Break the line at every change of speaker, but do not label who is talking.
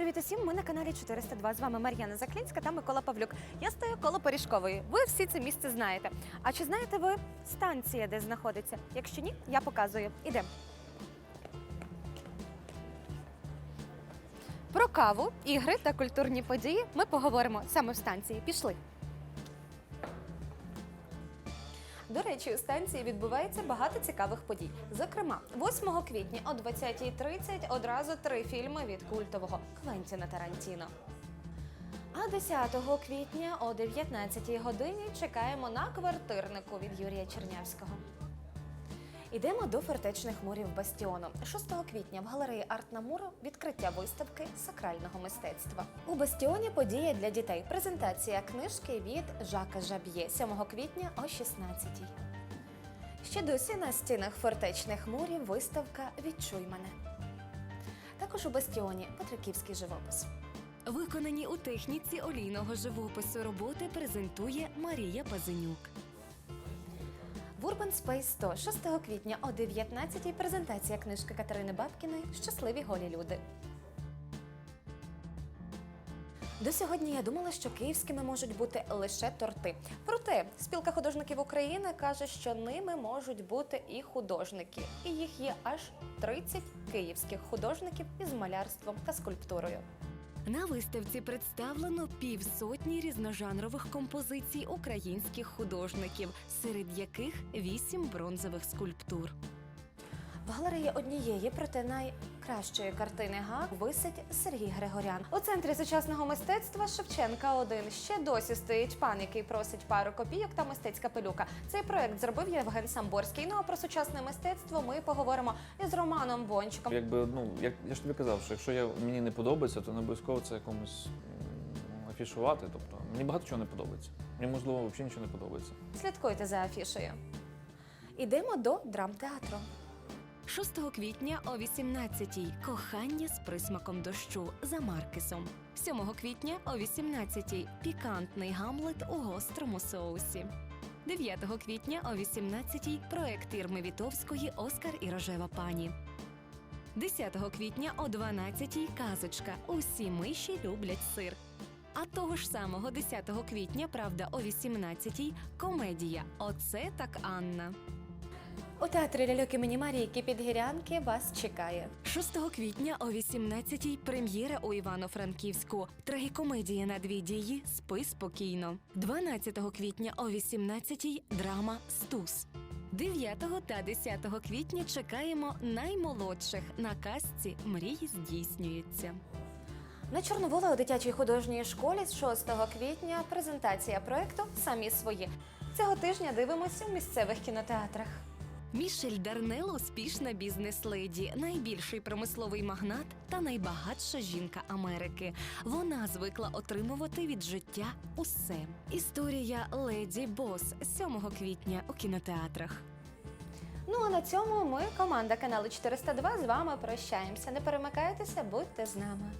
Привіт усім! Ми на каналі 402. З вами Мар'яна Заклінська та Микола Павлюк. Я стою коло Поріжкової. Ви всі це місце знаєте. А чи знаєте ви станція, де знаходиться? Якщо ні, я показую. Ідемо. Про каву, ігри та культурні події ми поговоримо саме в станції. Пішли. До речі, у станції відбувається багато цікавих подій. Зокрема, 8 квітня о 20.30 одразу три фільми від культового Квентіна Тарантіно. А 10 квітня о 19 годині чекаємо на квартирнику від Юрія Чернявського. Ідемо до фортечних мурів Бастіону. 6 квітня в галереї Арт Намуру відкриття виставки сакрального мистецтва. У Бастіоні подія для дітей. Презентація книжки від Жака Жаб'є 7 квітня о 16-й. Ще досі на стінах фортечних мурів виставка Відчуй мене. Також у Бастіоні Петриківський живопис.
Виконані у техніці олійного живопису роботи презентує Марія Пазенюк.
В Urban Space 100 6 квітня о 19 презентація книжки Катерини Бабкіної Щасливі голі люди. До сьогодні я думала, що київськими можуть бути лише торти. Проте спілка художників України каже, що ними можуть бути і художники, і їх є аж 30 київських художників із малярством та скульптурою.
На виставці представлено півсотні різножанрових композицій українських художників, серед яких вісім бронзових скульптур.
В галереї однієї, проте найкращої картини ГАК висить Сергій Григорян. У центрі сучасного мистецтва Шевченка 1 ще досі стоїть пан, який просить пару копійок та мистецька пилюка. Цей проект зробив Євген Самборський. Ну а про сучасне мистецтво ми поговоримо із Романом Бончиком.
Якби ну як я ж тобі казав, що якщо я мені не подобається, то не обов'язково це якомусь афішувати. Тобто мені багато чого не подобається. Мені можливо взагалі нічого не подобається.
Слідкуйте за афішею. Ідемо до драмтеатру.
6 квітня о 18-й кохання з присмаком дощу за Маркесом. 7 квітня о 18-й пікантний гамлет у гострому соусі. 9 квітня о 18-й проект Ірми Вітовської Оскар і рожева пані. 10 квітня о 12-й казочка. Усі миші люблять сир. А того ж самого 10 квітня, правда, о 18-й комедія Оце так Анна.
У театрі ляльок імені Марійки Підгірянки вас чекає.
6 квітня о 18-й прем'єра у Івано-Франківську. Трагікомедія на дві дії Спи спокійно. 12 квітня о 18-й драма Стус. 9 та 10 квітня чекаємо наймолодших на казці Мрії здійснюються.
На Чорновола у дитячій художньій школі з 6 квітня презентація проекту Самі свої. Цього тижня дивимося у місцевих кінотеатрах.
Мішель Дарнел успішна бізнес-леді, найбільший промисловий магнат та найбагатша жінка Америки. Вона звикла отримувати від життя усе. Історія леді Бос 7 квітня у кінотеатрах.
Ну а на цьому ми, команда каналу 402, з вами прощаємося. Не перемикайтеся, будьте з нами.